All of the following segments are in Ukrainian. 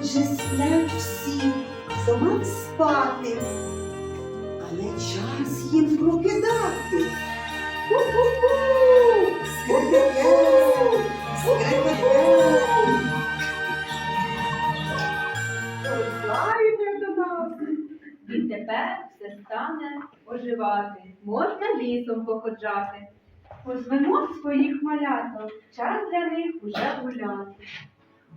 отже сплять всі, мав спати, але час їм прокидати. До нас. Відтепер все стане оживати, можна лісом походжати. Позвемо своїх маляток, час для них уже гуляти.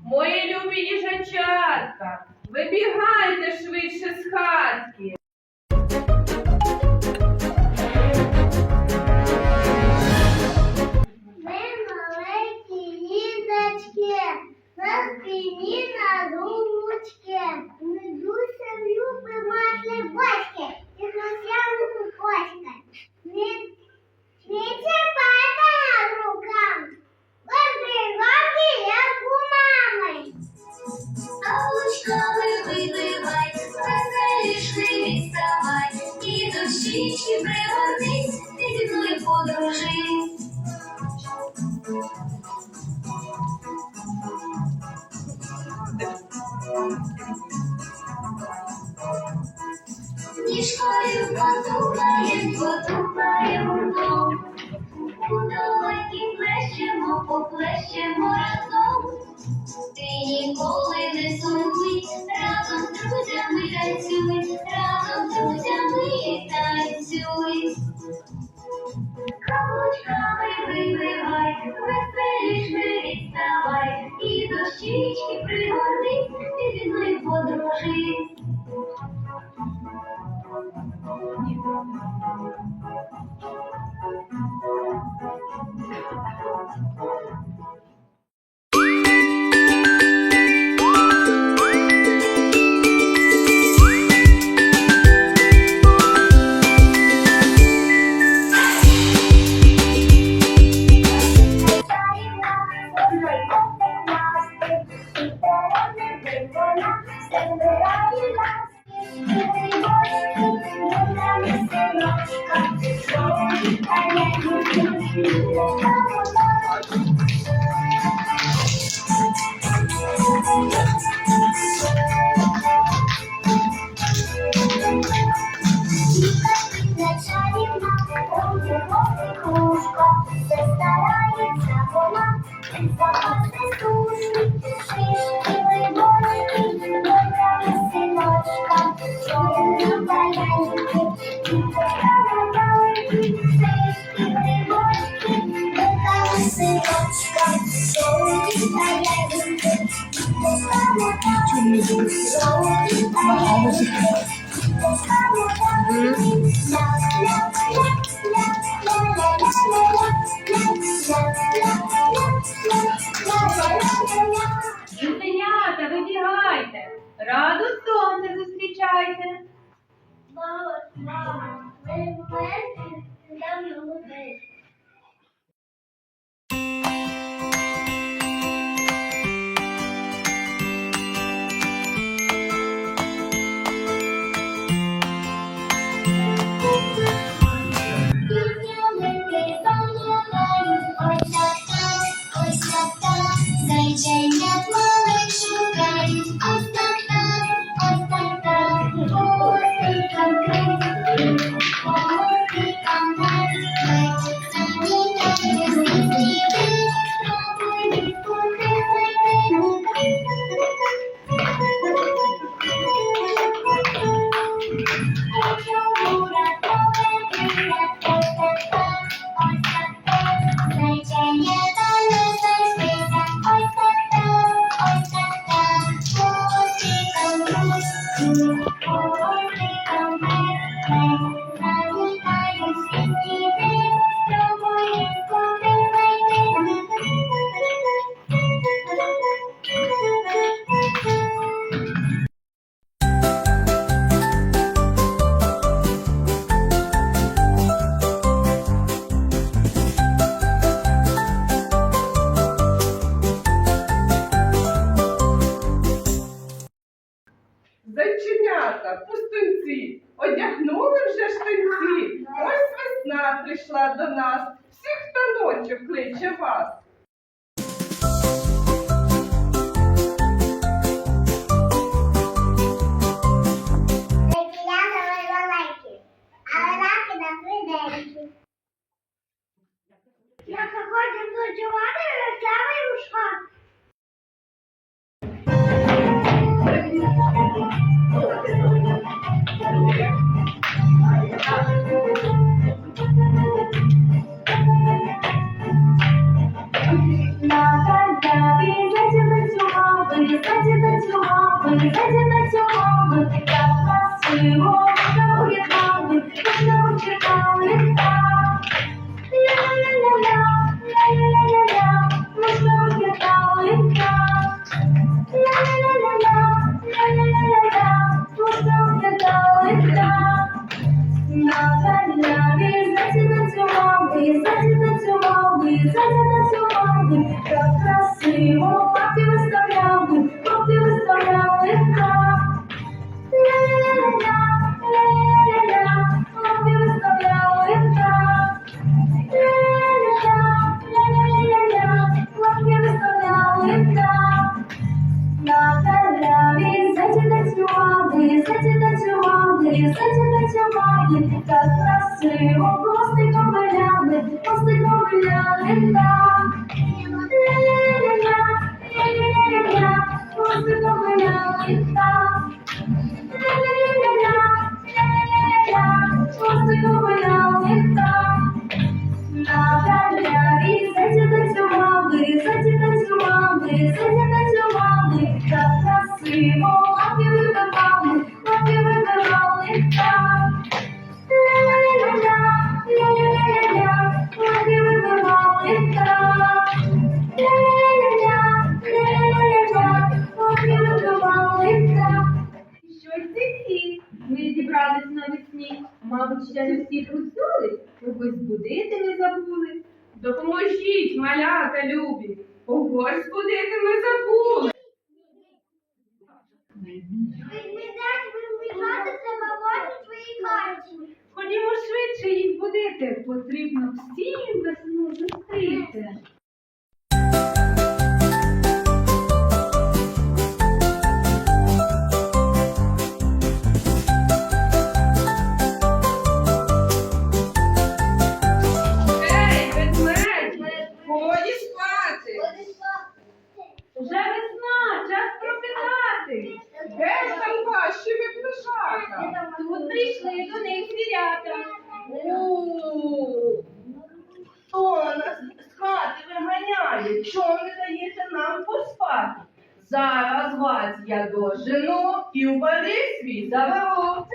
Мої любі їжачатка, вибігайте швидше з хатки. Ми маленькі їдачки, на спині на ручки. Ми дуже любимо хлібочки і хрустями кукочки. Зі мною подружись. Ми зібрались навесні, мабуть, ще не всі проснулись, когось будити не забули. Допоможіть, малята любі, когось будити ми забули. Ходімо швидше їх будити, потрібно всім весну зустріти. Тут прийшли до них звірята. Хто нас з хати виганяє? що не даєте нам поспати. Зараз вас я дожену і в барі свій завело.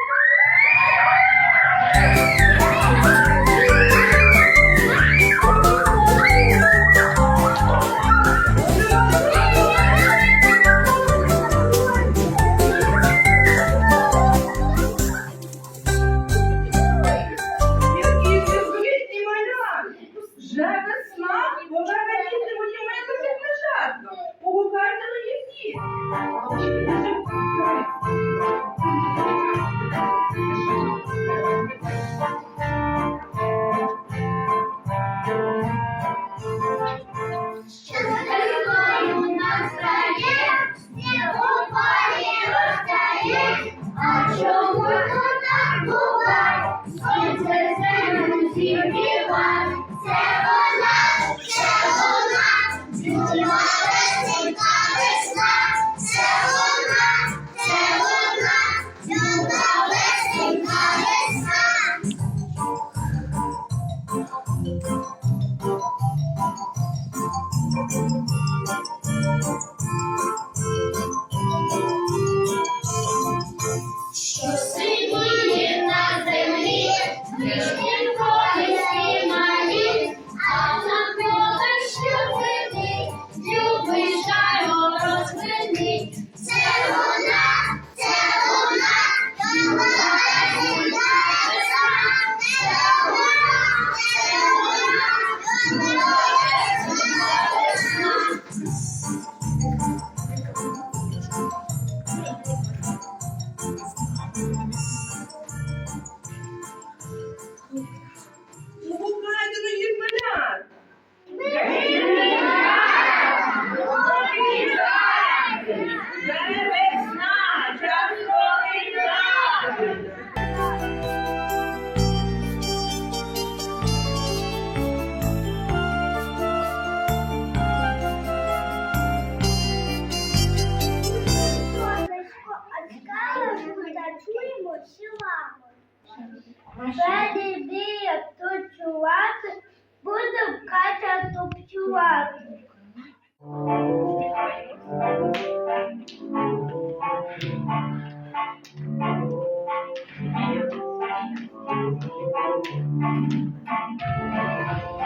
Thank you.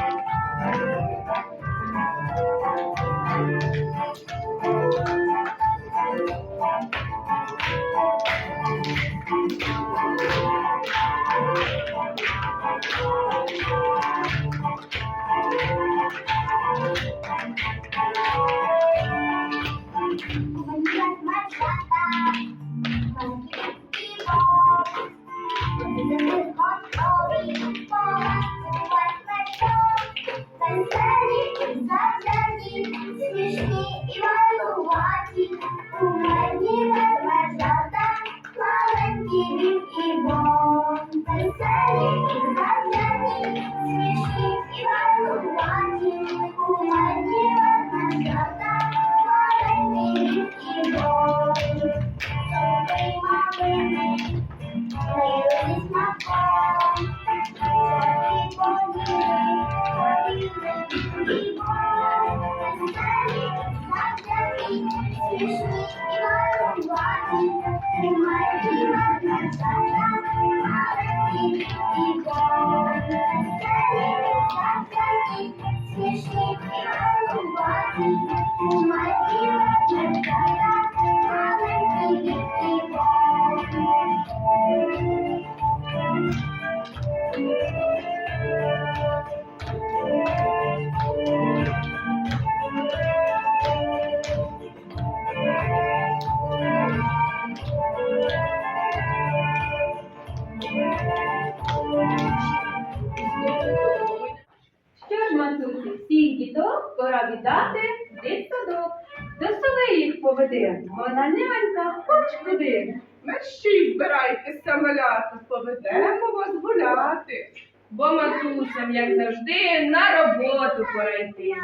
Що ж, матусі, всіх діток пора віддати в садок. До соли їх поведи, вона нянька хоч куди. Мерщій збирайтеся маляти, поведемо вас гуляти. Бо матусям, як завжди, на роботу пора йти.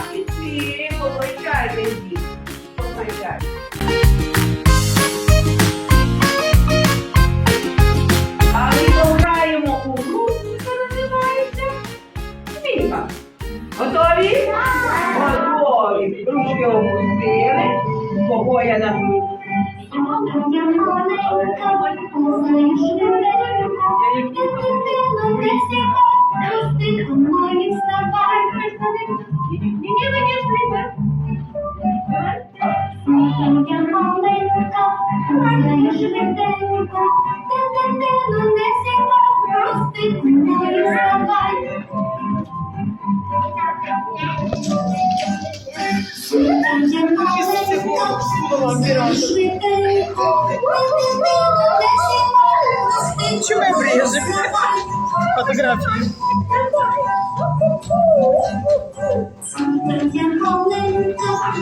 Oh my God, baby! Oh my God.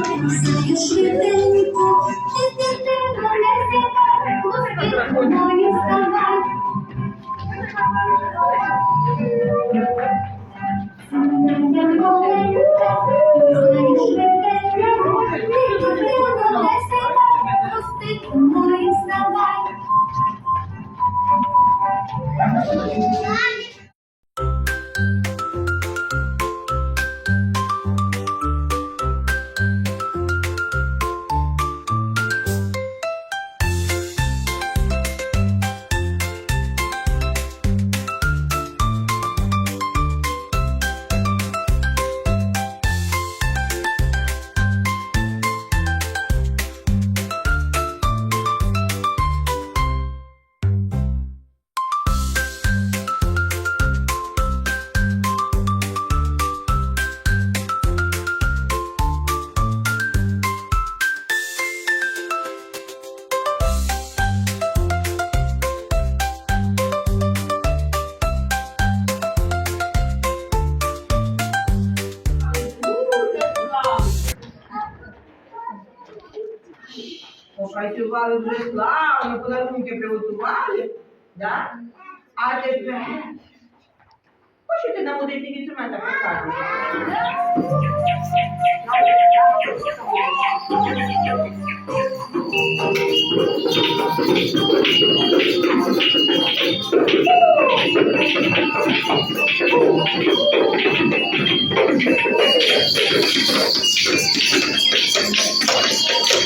Thank. toalha do outro lado, eu falei, não quer pegou toalha, tá? Aí eu disse, é. poxa, que não mudei de ritmo, mas tá fechado. Thank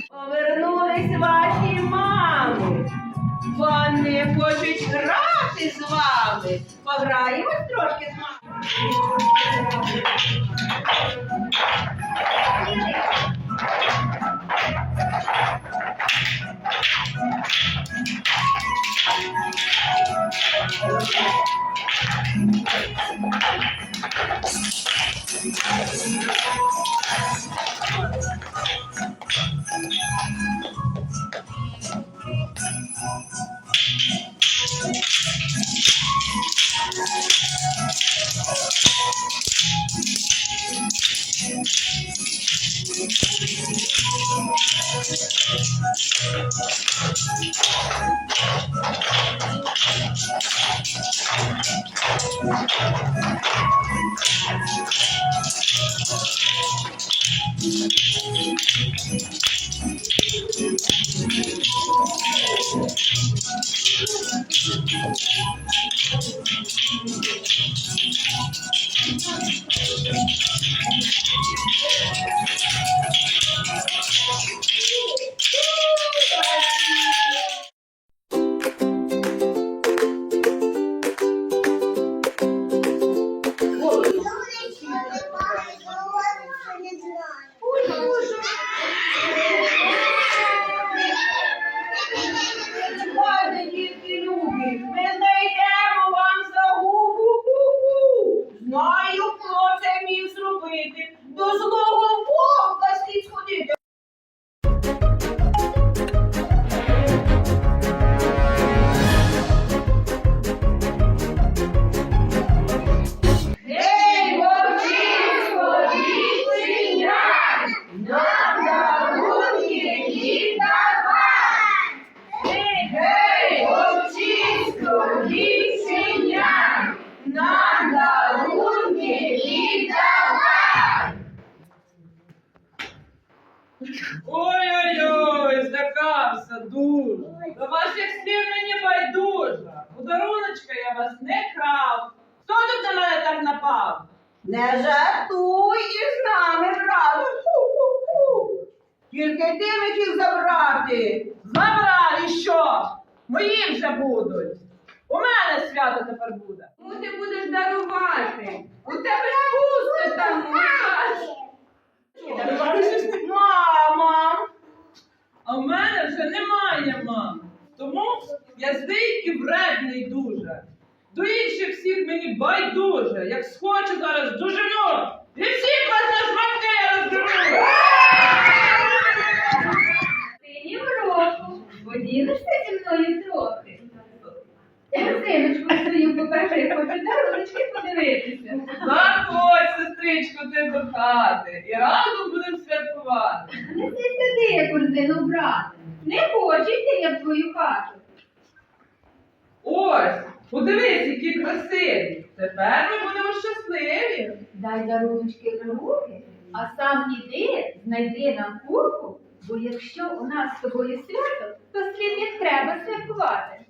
Thank you. Ой-ой-ой, злякався дуже. До ваших слів мені байдужа. Подаруночка я вас не крав. Хто тут на мене так напав? Не жартуй із нами, брат. Тільки ти хотів забрати. Забрав і що? Мої вже будуть. У мене свято тепер буде. Кому ти будеш дарувати? У тебе ж пусто там. Мама. А в мене вже немає мами. Тому я злий і вредний дуже. До інших всіх мені байдуже. Як схочу зараз дожену. І всіх вас на смакти розберу. Синім року. Поділишся зі мною трохи. Синочку свою покажи, хочу даруночки подивитися. Заходь, сестричко, ти до хати. І разом будемо святкувати. Неси сюди корзину брати. Не хочу йти я в твою хату. Ось, подивись, які красиві. Тепер ми будемо щасливі. Дай даруночки в руки, а сам іди, знайди нам курку, бо якщо у нас з тобою свято, то слід не треба святкувати.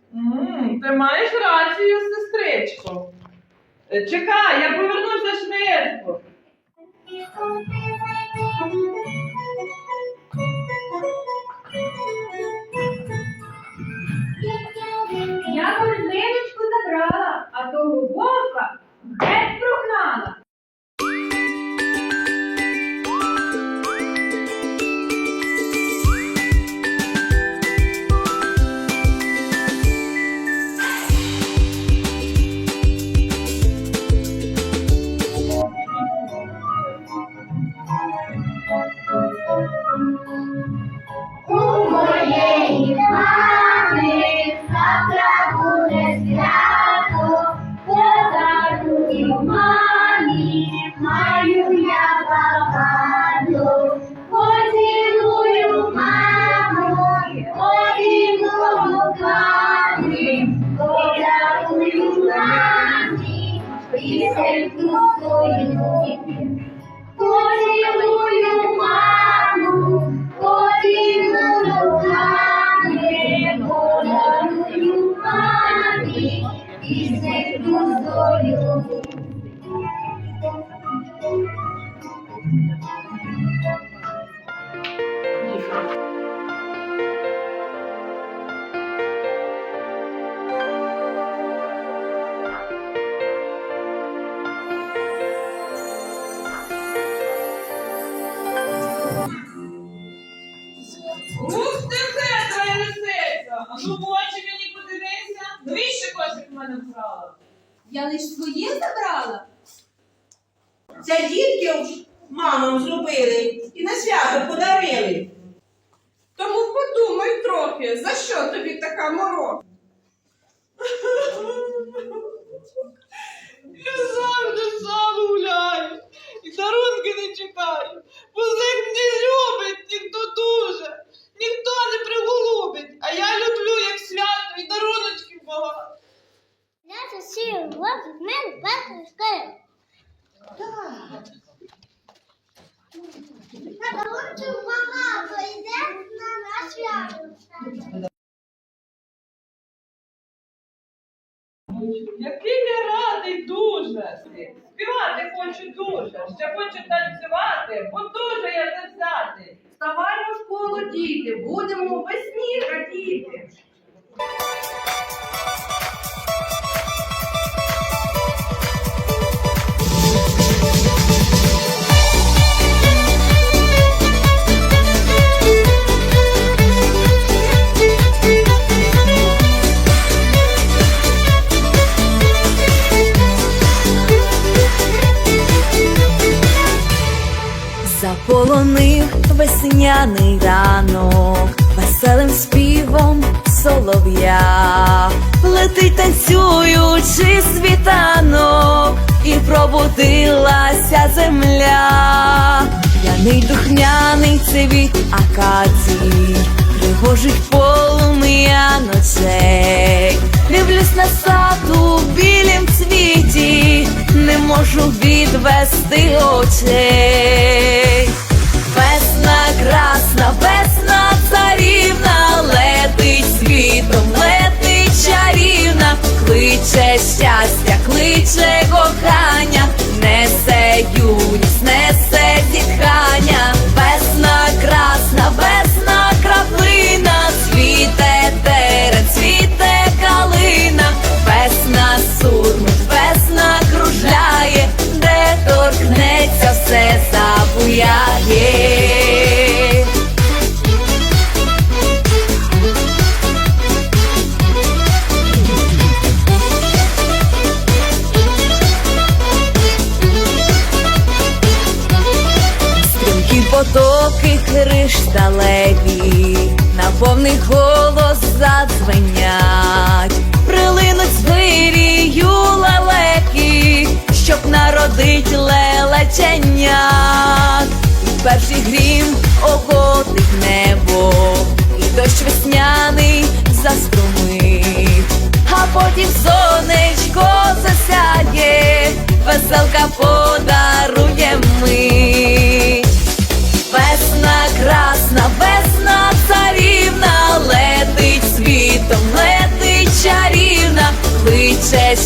Ти маєш рацію, сестричко. Е, Чекай, я повернуся швидко. Я корзиночку забрала, а того вовка геть He's полонив весняний ранок, веселим співом солов'я, летить танцюючи світанок, і пробудилася земля, П'яний духняний цвіт акацій, пригожить полум'я ночей. Дивлюсь на саду у білім цвіті, не можу відвести очей. Весна красна, весна царівна, летить світом, летить чарівна, кличе щастя, кличе кохання, несе юність, несе дихання.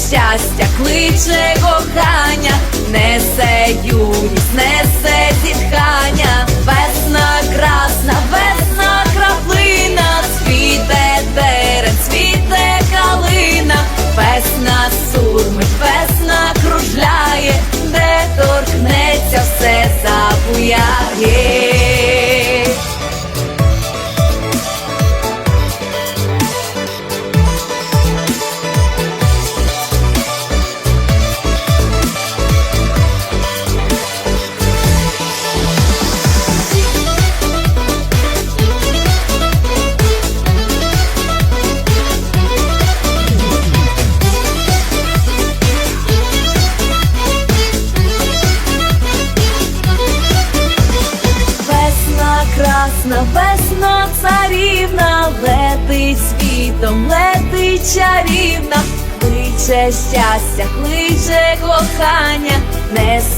щастя, кличе кохання, несе юність, несе зітхання, весна красна, весна краплина, світе дерев, світе калина, весна сурмить, весна кружляє, де торкнеться все забуя.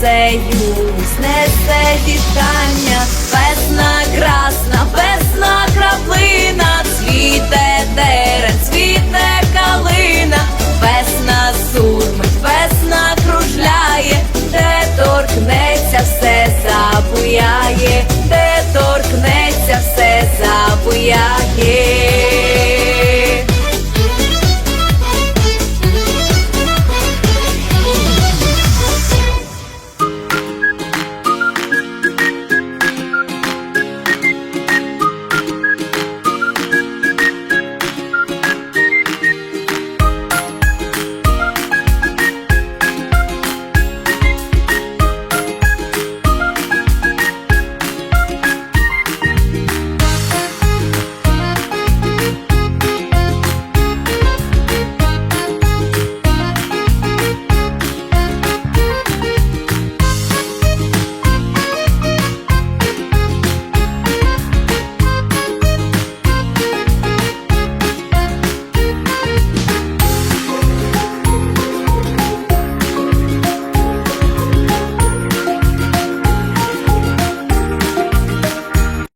Несе юність,